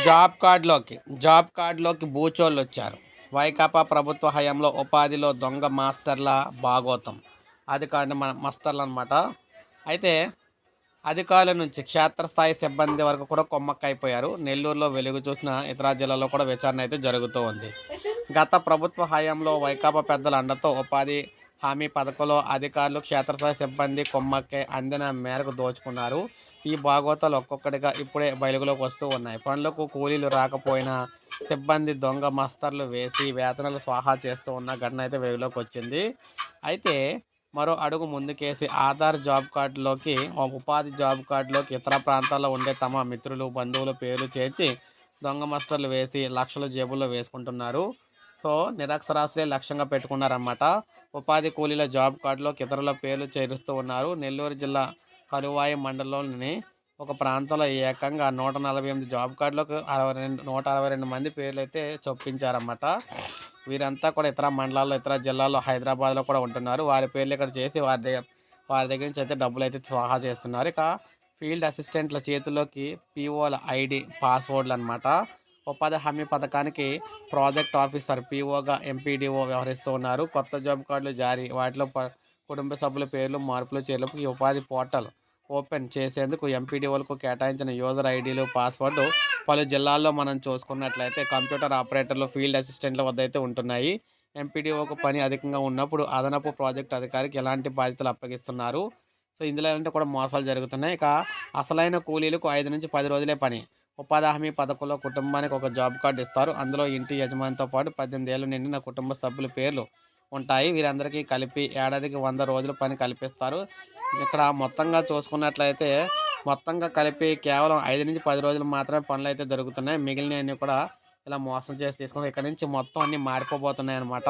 Job కార్డులోకి job కార్డులోకి బూచోళ్ళు వచ్చారు వైకాపా ప్రభుత్వ హయాంలో ఉపాధిలో దొంగ మాస్టర్ల భాగోతం అధికారులు మన మాస్టర్లు అనమాట అయితే అధికారుల నుంచి క్షేత్రస్థాయి సిబ్బంది వరకు కూడా కొమ్మక్కైపోయారు. నెల్లూరులో వెలుగు చూసిన ఇతర జిల్లాల్లో కూడా విచారణ అయితే జరుగుతూ ఉంది. గత ప్రభుత్వ హయాంలో వైకాపా పెద్దల అండతో ఉపాధి హామీ పథకంలో అధికారులు క్షేత్రస్థాయి సిబ్బంది కొమ్మక్కే అందిన మేరకు దోచుకున్నారు. ఈ భాగవతాలు ఒక్కొక్కటిగా ఇప్పుడే బయలుగులోకి వస్తూ ఉన్నాయి. పనులకు కూలీలు రాకపోయినా సిబ్బంది దొంగ మస్తర్లు వేసి వేతనాలు స్వాహా చేస్తూ ఉన్న ఘటన అయితే వెలుగులోకి వచ్చింది. అయితే మరో అడుగు ముందుకేసి ఆధార్ జాబ్ కార్డులోకి ఉపాధి జాబ్ కార్డులోకి ఇతర ప్రాంతాల్లో ఉండే తమ మిత్రులు బంధువుల పేర్లు చేర్చి దొంగ మస్తర్లు వేసి లక్షలు జేబుల్లో వేసుకుంటున్నారు. సో నిరక్షరాస్యులే లక్ష్యంగా పెట్టుకున్నారన్నమాట. ఉపాధి కూలీల జాబ్ కార్డులోకి ఇతరుల పేర్లు చేరుస్తూ ఉన్నారు. నెల్లూరు జిల్లా కరువాయి మండలంలోని ఒక ప్రాంతంలో ఏకంగా నూట నలభై ఎనిమిది జాబ్ కార్డులకు అరవై రెండు నూట అరవై రెండు మంది పేర్లు అయితే చొప్పించారన్నమాట. వీరంతా కూడా ఇతర మండలాల్లో ఇతర జిల్లాల్లో హైదరాబాద్లో కూడా ఉంటున్నారు. వారి పేర్లు ఇక్కడ చేసి వారి దగ్గర వారి దగ్గర నుంచి అయితే డబ్బులు అయితే స్వాహా చేస్తున్నారు. ఇక ఫీల్డ్ అసిస్టెంట్ల చేతిలోకి పీఓల ఐడి పాస్వర్డ్లు అనమాట ఉపాధి హామీ పథకానికి ప్రాజెక్ట్ ఆఫీసర్ పీఓగా ఎంపీడీఓ వ్యవహరిస్తూ ఉన్నారు. కొత్త జాబ్ కార్డులు జారీ. వాటిలో కుటుంబ సభ్యుల పేర్లు మార్పులు చేర్పులకు ఈ ఉపాధి పోర్టల్ ఓపెన్ చేసేందుకు ఎంపీడీఓలకు కేటాయించిన యూజర్ ఐడీలు పాస్వర్డ్ పలు జిల్లాల్లో మనం చూసుకున్నట్లయితే కంప్యూటర్ ఆపరేటర్లు ఫీల్డ్ అసిస్టెంట్ల వద్ద అయితే ఉంటున్నాయి. ఎంపీడీఓకు పని అధికంగా ఉన్నప్పుడు అదనపు ప్రాజెక్ట్ అధికారికి ఎలాంటి బాధ్యతలు అప్పగిస్తున్నారు? సో ఇందులో ఏంటంటే కూడా మోసాలు జరుగుతున్నాయి. ఇక అసలైన కూలీలకు ఐదు నుంచి పది రోజులే పని. ఉపాధి హామీ పథకంలో కుటుంబానికి ఒక జాబ్ కార్డు ఇస్తారు. అందులో ఇంటి యజమానితో పాటు పద్దెనిమిది ఏళ్ళు నిండిన కుటుంబ సభ్యుల పేర్లు ఉంటాయి. వీరందరికీ కలిపి ఏడాదికి వంద రోజుల పని కల్పిస్తారు. ఇక్కడ మొత్తంగా చూసుకున్నట్లయితే మొత్తంగా కలిపి కేవలం ఐదు నుంచి పది రోజులు మాత్రమే పనులు అయితే దొరుకుతున్నాయి మిగిలినవన్నీ కూడా ఇలా మోసం చేసి తీసుకుని ఇక్కడ నుంచి మొత్తం అన్ని మారిపోబోతున్నాయి అనమాట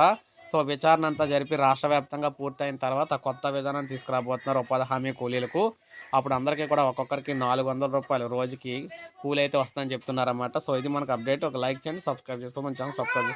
సో విచారణ అంతా జరిపి రాష్ట్ర వ్యాప్తంగా పూర్తయిన తర్వాత కొత్త విధానం తీసుకురాబోతున్నారు ఉపాధి హామీ కూలీలకు. అప్పుడు అందరికీ కూడా ఒక్కొక్కరికి నాలుగు వందల రూపాయలు రోజుకి కూలీ అయితే వస్తుందని చెప్తున్నారన్నమాట. సో ఇది మనకు అప్డేట్. ఒక లైక్ చేయండి సబ్స్క్రైబ్ చేసుకోమని ఛానల్ సబ్స్క్రైబ్